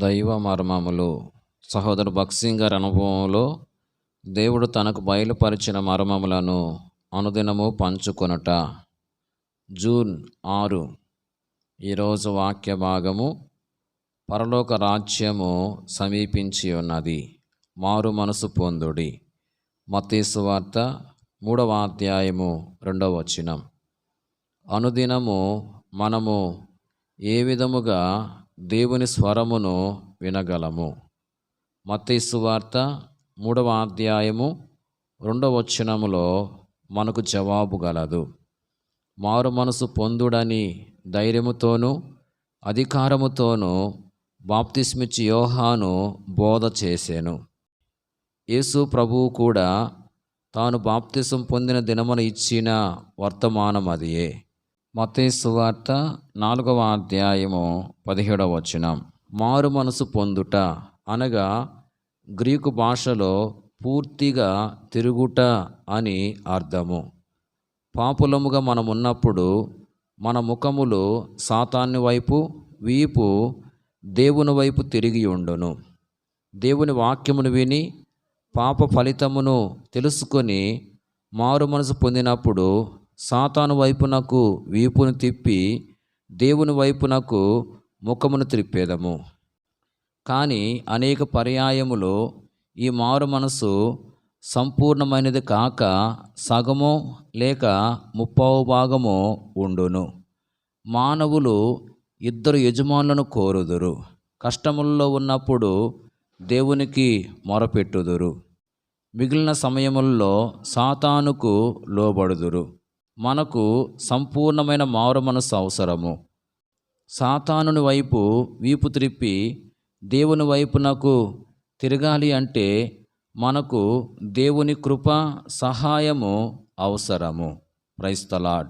దైవ మర్మములు. సహోదరు భక్సింగ్ గారి అనుభవంలో దేవుడు తనకు బయలుపరిచిన మర్మములను అనుదినము పంచుకొనుట. జూన్ ఆరు ఈరోజు వాక్య భాగము పరలోక రాజ్యము సమీపించి ఉన్నది. మారు మనసు పొందుడి. మతీసు వార్త మూడవ అధ్యాయము రెండవ వచనం. అనుదినము మనము ఏ విధముగా దేవుని స్వరమును వినగలము. మత్తయి వార్త మూడవ అధ్యాయము రెండవ వచనములో మనకు జవాబు గలదు. మారు మనసు పొందుడని ధైర్యముతోనూ అధికారముతోనూ బాప్తిస్మిచ్చి యోహాను బోధ చేశాను యేసు ప్రభువు కూడా తాను బాప్తిసం పొందిన దినమున ఇచ్చిన వర్తమానం అదియే మతే సువార్త నాలుగవ అధ్యాయము పదిహేడవ వచనం. మారు మనసు పొందుట అనగా గ్రీకు భాషలో పూర్తిగా తిరుగుట అని అర్థము. పాపులముగా మనమున్నప్పుడు మన ముఖములు సాతాన్ని వైపు వీపు దేవుని వైపు తిరిగి ఉండును. దేవుని వాక్యమును విని పాప ఫలితమును తెలుసుకొని మారు మనసు పొందినప్పుడు సాతాను వైపునకు వీపును తిప్పి దేవుని వైపునకు ముఖమును త్రిప్పేదము. కానీ అనేక పర్యాయములు ఈ మారు మనసు సంపూర్ణమైనది కాక సగము లేక ముప్పావు భాగము ఉండును. మానవులు ఇద్దరు యజమానులను కోరుదురు. కష్టముల్లో ఉన్నప్పుడు దేవునికి మొరపెట్టుదురు. మిగిలిన సమయముల్లో సాతానుకు లోబడుదురు. మనకు సంపూర్ణమైన మారు మనస్సు అవసరము. సాతానుని వైపు వీపు త్రిప్పి దేవుని వైపునకు తిరగాలి అంటే మనకు దేవుని కృప సహాయము అవసరము. క్రైస్తలాడ్